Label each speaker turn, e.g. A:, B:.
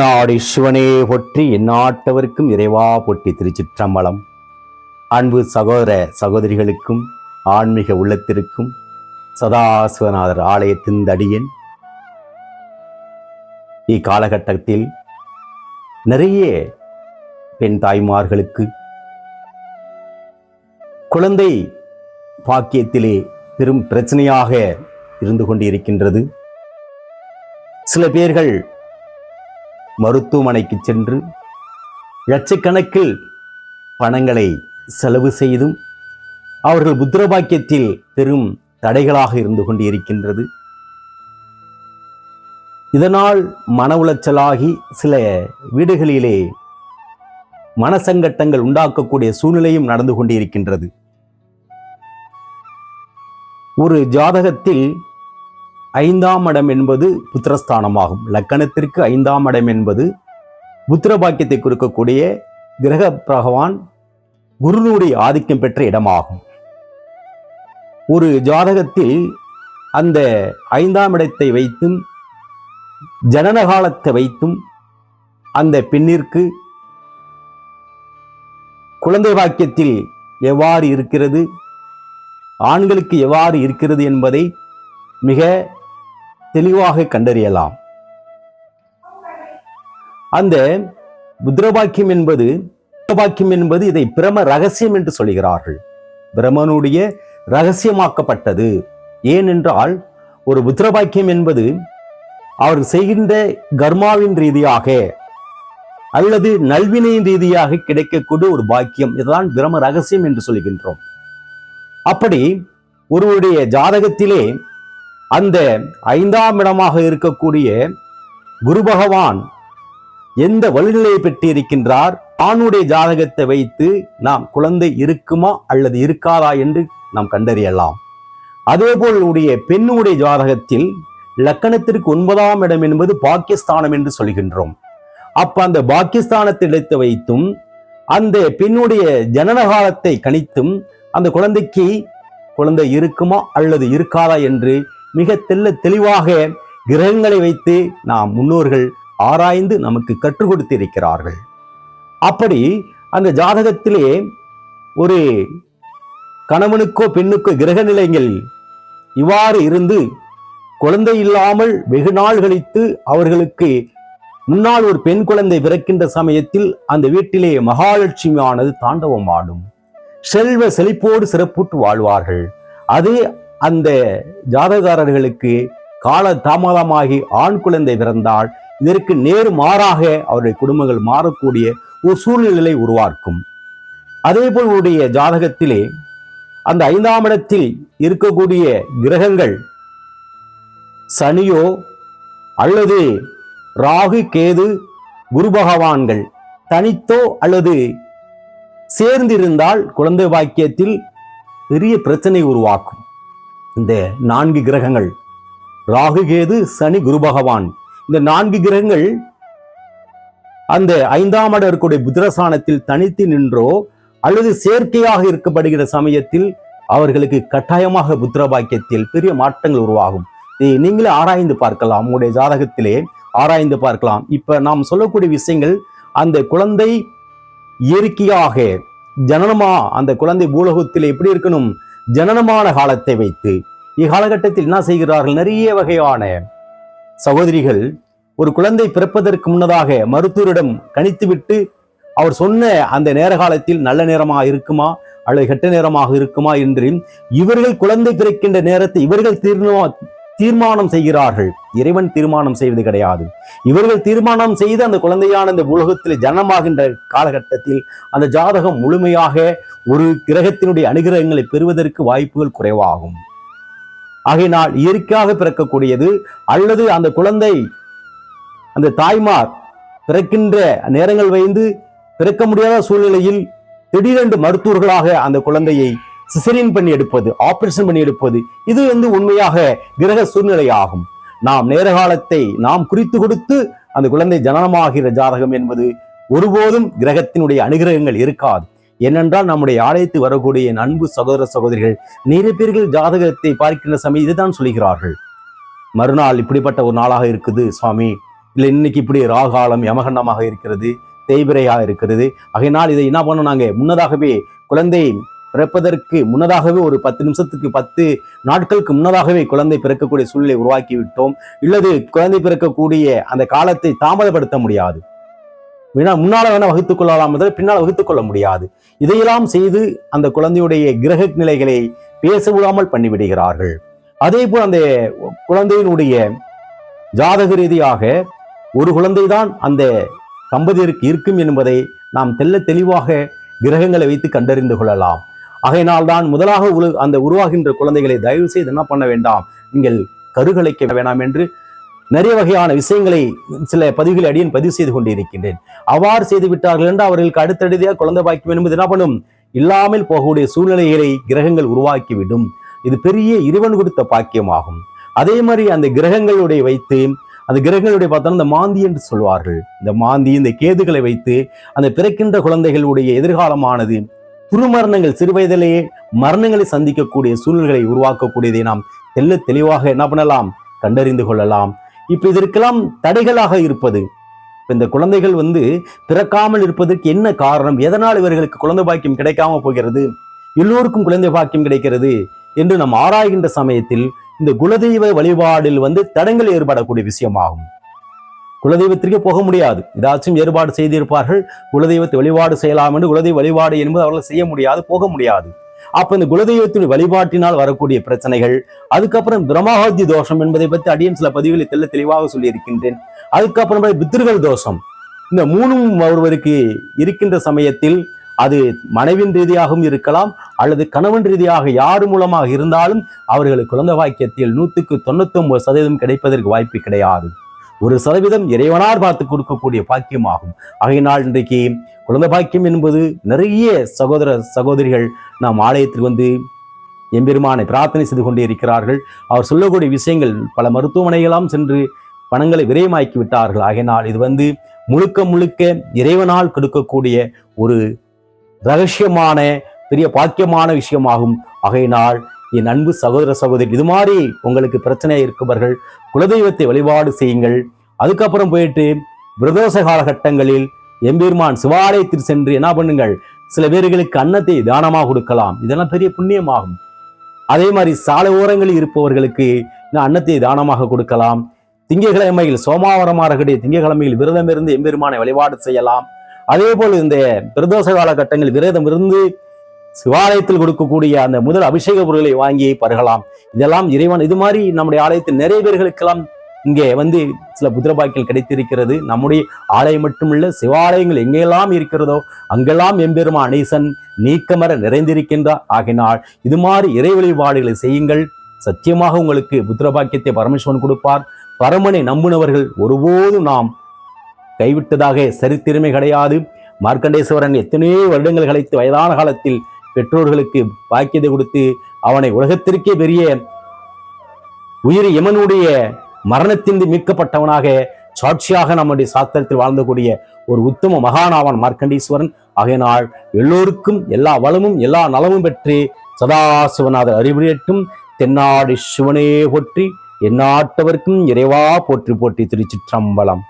A: தென்னாடி சிவனே பொற்றி எந்நாட்டவருக்கும் இறைவா பொட்டி திருச்சிற்றம்பலம். அன்பு சகோதர சகோதரிகளுக்கும் ஆன்மீக உள்ளத்திற்கும் சதாசிவநாதர் ஆலயத்தின் தடியன் இக்காலகட்டத்தில் நிறைய பெண் தாய்மார்களுக்கு குழந்தை பாக்கியத்திலே பெரும் பிரச்சனையாக இருந்து கொண்டிருக்கின்றது. சில பேர்கள் மருத்துவமனைக்கு சென்று லட்சக்கணக்கில் பணங்களை செலவு செய்தும் அவர்கள் புத்திரபாக்கியத்தில் பெரும் தடைகளாக இருந்து கொண்டிருக்கின்றது. இதனால் மன உளைச்சலாகி சில வீடுகளிலே மனசங்கட்டங்கள் உண்டாக்கக்கூடிய சூழ்நிலையும் நடந்து கொண்டிருக்கின்றது. ஒரு ஜாதகத்தில் ஐந்தாம் இடம் என்பது புத்திரஸ்தானமாகும். லக்கணத்திற்கு ஐந்தாம் இடம் என்பது புத்திர பாக்கியத்தை கொடுக்கக்கூடிய கிரக பகவான் குருனுடைய ஆதிக்கம் பெற்ற இடமாகும். ஒரு ஜாதகத்தில் அந்த ஐந்தாம் இடத்தை வைத்தும் ஜனன காலத்தை வைத்தும் அந்த பெண்ணிற்கு குழந்தை பாக்கியத்தில் எவ்வாறு இருக்கிறது ஆண்களுக்கு எவ்வாறு இருக்கிறது என்பதை மிக தெளிவாக கண்டறியலாம். அந்த புத்திரபாக்கியம் என்பது புத்திரபாக்கியம் என்பது இதை பிரம ரகசியம் என்று சொல்கிறார்கள். பிரமனுடைய ரகசியமாக்கப்பட்டது. ஏனென்றால் ஒரு புத்திரபாக்கியம் என்பது அவர் செய்கின்ற கர்மாவின் ரீதியாக அல்லது நல்வினையின் ரீதியாக கிடைக்கக்கூடிய ஒரு பாக்கியம். இதுதான் பிரம ரகசியம் என்று சொல்கின்றோம். அப்படி ஒருவருடைய ஜாதகத்திலே அந்த ஐந்தாம் இடமாக இருக்கக்கூடிய குரு பகவான் எந்த வழிநிலையை பெற்றிருக்கின்றார்? தானுடைய ஜாதகத்தை வைத்து நாம் குழந்தை இருக்குமா அல்லது இருக்காதா என்று நாம் கண்டறியலாம். அதேபோல் உடைய பெண்ணுடைய ஜாதகத்தில் லக்கணத்திற்கு ஒன்பதாம் இடம் என்பது பாகிஸ்தானம் என்று சொல்கின்றோம். அப்ப அந்த பாகிஸ்தானத்தை எடுத்து வைத்தும் அந்த பெண்ணுடைய ஜனனகாலத்தை கணித்தும் அந்த குழந்தைக்கு குழந்தை இருக்குமா அல்லது இருக்காதா என்று மிக தெல்ல தெளிவாக கிரகங்களை வைத்து நாம் முன்னோர்கள் ஆராய்ந்து நமக்கு கற்றுக் கொடுத்திருக்கிறார்கள். அப்படி அந்த ஜாதகத்திலே ஒரு கணவனுக்கோ பெண்ணுக்கோ கிரக நிலைகள் இவ்வாறு இருந்து குழந்தை இல்லாமல் வெகு நாள் கழித்து அவர்களுக்கு முன்னால் ஒரு பெண் குழந்தை பிறக்கின்ற சமயத்தில் அந்த வீட்டிலே மகாலட்சுமியானது தாண்டவம் ஆடும் செல்வ செழிப்போடு சிறப்புற்று வாழ்வார்கள். அது அந்த ஜாதகாரர்களுக்கு கால தாமதமாகி ஆண் குழந்தை பிறந்தால் இதற்கு நேர் மாறாக அவருடைய குடும்பங்கள் மாறக்கூடிய ஒரு சூழ்நிலை உருவாக்கும். அதேபோல் உடைய ஜாதகத்திலே அந்த ஐந்தாம் இடத்தில் இருக்கக்கூடிய கிரகங்கள் சனியோ அல்லது ராகு கேது குரு பகவான்கள் தனித்தோ அல்லது சேர்ந்திருந்தால் குழந்தை பாக்கியத்தில் பெரிய பிரச்சனை உருவாக்கும். இந்த நான்கு கிரகங்கள் ராகு கேது சனி குரு பகவான். இந்த நான்கு கிரகங்கள் அந்த ஐந்தாம் இடம் இருக்கக்கூடிய புத்திரசானத்தில் தனித்து நின்றோ அல்லது செயற்கையாக இருக்கப்படுகிற சமயத்தில் அவர்களுக்கு கட்டாயமாக புத்திர பாக்கியத்தில் பெரிய மாற்றங்கள் உருவாகும். இதை நீங்களே ஆராய்ந்து பார்க்கலாம். உங்களுடைய ஜாதகத்திலே ஆராய்ந்து பார்க்கலாம். இப்ப நாம் சொல்லக்கூடிய விஷயங்கள் அந்த குழந்தை இயற்கையாக ஜனனமா அந்த குழந்தை பூலோகத்தில் எப்படி இருக்கணும்? ஜனனமான காலத்தை வைத்து இக்காலகட்டத்தில் என்ன செய்கிறார்கள்? நிறைய வகையான சகோதரிகள் ஒரு குழந்தை பிறப்பதற்கு முன்னதாக மருத்துவரிடம் கணித்துவிட்டு அவர் சொன்ன அந்த நேர காலத்தில் நல்ல நேரமாக இருக்குமா? அல்லது கெட்ட நேரமாக இருக்குமா? என்று இவர்கள் குழந்தை பிறக்கின்ற நேரத்தை இவர்கள் தீர்மா தீர்மானம் செய்கிறார்கள். இறைவன் தீர்மானம் செய்வது கிடையாது. இவர்கள் தீர்மானம் செய்து அந்த குழந்தையான இந்த உலகத்தில் ஜனமாகின்ற காலகட்டத்தில் அந்த ஜாதகம் முழுமையாக ஒரு கிரகத்தினுடைய அனுகிரகங்களை பெறுவதற்கு வாய்ப்புகள் குறைவாகும். ஆகையினால் இயற்கையாக பிறக்கக்கூடியது அல்லது அந்த குழந்தை அந்த தாய்மார் பிறக்கின்ற நேரங்கள் வைந்து பிறக்க முடியாத சூழ்நிலையில் திடீரென்று மருத்துவர்களாக அந்த குழந்தையை சிசரின் பண்ணி எடுப்பது ஆபரேஷன் பண்ணி எடுப்பது இது வந்து உண்மையாக கிரக சூழ்நிலை ஆகும் நாம் நேர காலத்தை நாம் குறித்து கொடுத்து அந்த குழந்தை ஜனனமாகிற ஜாதகம் என்பது ஒருபோதும் கிரகத்தினுடைய அனுகிரகங்கள் இருக்காது. ஏனென்றால் நம்முடைய ஆலயத்து வரக்கூடிய அன்பு சகோதர சகோதரிகள் நிறைய பேர்கள் ஜாதகத்தை பார்க்கின்ற சமயம் இதுதான் சொல்கிறார்கள். மறுநாள் இப்படிப்பட்ட ஒரு நாளாக இருக்குது சுவாமி. இல்லை இன்னைக்கு இப்படி ராகாலம் யமகண்டமாக இருக்கிறது தேய்பிரையாக இருக்கிறது. ஆகையினால் இதை என்ன பண்ணோம் நாங்கள் முன்னதாகவே குழந்தை பிறப்பதற்கு முன்னதாகவே ஒரு பத்து நிமிஷத்துக்கு பத்து நாட்களுக்கு முன்னதாகவே குழந்தை பிறக்கக்கூடிய சூழ்நிலை உருவாக்கி விட்டோம். இல்லது குழந்தை பிறக்கக்கூடிய அந்த காலத்தை தாமதப்படுத்த முடியாது. வேணா முன்னால வேணா வகுத்துக் கொள்ளலாம் முதல் பின்னால் வகுத்துக் கொள்ள முடியாது. இதையெல்லாம் செய்து அந்த குழந்தையுடைய கிரக நிலைகளை பேச விடாமல் பண்ணிவிடுகிறார்கள். அதே போல் அந்த குழந்தையினுடைய ஜாதக ரீதியாக ஒரு குழந்தைதான் அந்த தம்பதியருக்கு இருக்கும் என்பதை நாம் தெல்ல தெளிவாக கிரகங்களை வைத்து கண்டறிந்து கொள்ளலாம். ஆகையினால் தான் முதலாக உரு அந்த உருவாகின்ற குழந்தைகளை தயவு செய்து என்ன பண்ண வேண்டாம்? நீங்கள் கருகலைக்க வேண்டாம் என்று நிறைய வகையான விஷயங்களை சில பதிவுகளை அடியேன் பதிவு செய்து கொண்டிருக்கின்றேன். அவ்வாறு செய்து விட்டார்கள் என்று அவர்களுக்கு அடுத்தடுதியாக குழந்தை பாக்கியம் என்பது என்ன பண்ணும்? இல்லாமல் போகக்கூடிய சூழ்நிலைகளை கிரகங்கள் உருவாக்கிவிடும். இது பெரிய இறைவன் கொடுத்த பாக்கியமாகும். அதே மாதிரி அந்த கிரகங்களுடைய வைத்து அந்த கிரகங்களுடைய பார்த்தா இந்த மாந்தி என்று சொல்வார்கள். இந்த மாந்தி இந்த கேதுகளை வைத்து அந்த பிறக்கின்ற குழந்தைகளுடைய எதிர்காலமானது துருமரணங்கள் சிறுவயதிலேயே மரணங்களை சந்திக்கக்கூடிய சூழல்களை உருவாக்கக்கூடியதை நாம் தெல்ல தெளிவாக என்ன பண்ணலாம்? கண்டறிந்து கொள்ளலாம். இப்ப இதற்கெல்லாம் தடைகளாக இருப்பது. இந்த குழந்தைகள் வந்து பிறக்காமல் இருப்பதற்கு என்ன காரணம்? எதனால் இவர்களுக்கு குழந்தை பாக்கியம் கிடைக்காம போகிறது? எல்லோருக்கும் குழந்தை பாக்கியம் கிடைக்கிறது என்று நாம் ஆராய்கின்ற சமயத்தில் இந்த குலதெய்வ வழிபாடில் வந்து தடங்கள் ஏற்படக்கூடிய விஷயமாகும். குலதெய்வத்திற்கே போக முடியாது. ஏதாச்சும் ஏற்பாடு செய்திருப்பார்கள். குலதெய்வத்தை வழிபாடு செய்யலாம் என்று குலதெய்வ வழிபாடு என்பது அவர்கள் செய்ய முடியாது போக முடியாது. அப்ப இந்த குலதெய்வத்தின் வழிபாட்டினால் வரக்கூடிய பிரச்சனைகள் அதுக்கப்புறம் பிரம்மஹத்தி தோஷம் என்பதை பற்றி அடியன் சில பதிவுகளை தெல்ல தெளிவாக சொல்லியிருக்கின்றேன். அதுக்கப்புறம் பித்திருகள் தோஷம். இந்த மூணும் ஒருவருக்கு இருக்கின்ற சமயத்தில் அது மனைவின் ரீதியாகவும் இருக்கலாம் அல்லது கணவன் ரீதியாக யார் மூலமாக இருந்தாலும் அவர்களுக்கு குழந்தை வாக்கியத்தில் நூற்றுக்கு தொண்ணூத்தி ஒன்பது சதவீதம் கிடைப்பதற்கு வாய்ப்பு கிடையாது. ஒரு சதவீதம் இறைவனார் பார்த்து கொடுக்கக்கூடிய பாக்கியமாகும். ஆகையினால் இன்றைக்கு குழந்தை பாக்கியம் என்பது நிறைய சகோதர சகோதரிகள் நாம் ஆலயத்தில் வந்து எம்பெருமானை பிரார்த்தனை செய்து கொண்டே இருக்கிறார்கள். அவர் சொல்லக்கூடிய விஷயங்கள் பல மருத்துவமனைகளாம் சென்று பணங்களை விரயமாக்கி விட்டார்கள். ஆகையினால் இது வந்து முழுக்க முழுக்க இறைவனால் கொடுக்கக்கூடிய ஒரு ரகசியமான பெரிய பாக்கியமான விஷயமாகும். ஆகையினால் என் அன்பு சகோதர சகோதரி இது மாதிரி உங்களுக்கு பிரச்சனை இருப்பவர்கள் குலதெய்வத்தை வழிபாடு செய்யுங்கள். அதுக்கப்புறம் போயிட்டு பிரதோஷ காலகட்டங்களில் எம்பெருமான் சிவாலயத்தில் சென்று என்ன பண்ணுங்கள்? சில பேர்களுக்கு அன்னத்தை தானமாக கொடுக்கலாம். இதெல்லாம் பெரிய புண்ணியமாகும். அதே மாதிரி சாலை ஓரங்களில் இருப்பவர்களுக்கு அன்னத்தை தானமாக கொடுக்கலாம். திங்கட்கிழமையில் சோமாவரமாரக்கூடிய திங்கக்கிழமையில் விரதம் இருந்து எம்பெருமானை வழிபாடு செய்யலாம். அதே போல் இந்த பிரதோஷ காலகட்டங்கள் விரதம் இருந்து சிவாலயத்தில் கொடுக்கக்கூடிய அந்த முதல் அபிஷேக பொருட்களை வாங்கி பருகலாம். இதெல்லாம் இறைவன் இது மாதிரி நம்முடைய ஆலயத்தில் நிறைய பேர்களுக்கெல்லாம் இங்கே வந்து சில புத்திரபாக்கியல் கிடைத்திருக்கிறது. நம்முடைய ஆலயம் மட்டுமல்ல சிவாலயங்கள் எங்கெல்லாம் இருக்கிறதோ அங்கெல்லாம் எம்பெருமா அனீசன் நீக்கமர நிறைந்திருக்கின்றார். ஆகினால் இது மாதிரி இறை வழிபாடுகளை செய்யுங்கள். சத்தியமாக உங்களுக்கு புத்திரபாக்கியத்தை பரமேஸ்வரன் கொடுப்பார். பரமனை நம்புனவர்கள் ஒருபோதும் நாம் கைவிட்டதாக சரித்திரமே கிடையாது. மார்க்கண்டேஸ்வரன் எத்தனையோ வருடங்கள் கழித்து வயதான காலத்தில் பெற்றோர்களுக்கு பாக்கியத்தை கொடுத்து அவனை உலகத்திற்கே பெரிய உயிர் யமனுடைய மரணத்தின்றி மீட்கப்பட்டவனாக சாட்சியாக நம்முடைய சாஸ்திரத்தில் வாழ்ந்தக்கூடிய ஒரு உத்தம மகானாவன் மார்க்கண்டீஸ்வரன். ஆகையினால் எல்லோருக்கும் எல்லா வளமும் எல்லா நலமும் பெற்று சதாசிவநாதர் அறிவுரையட்டும் தென்னாடு சிவனே போற்றி எந்நாட்டவர்க்கும் இறைவா போற்றி போற்றி திருச்சிற்றம்பலம்.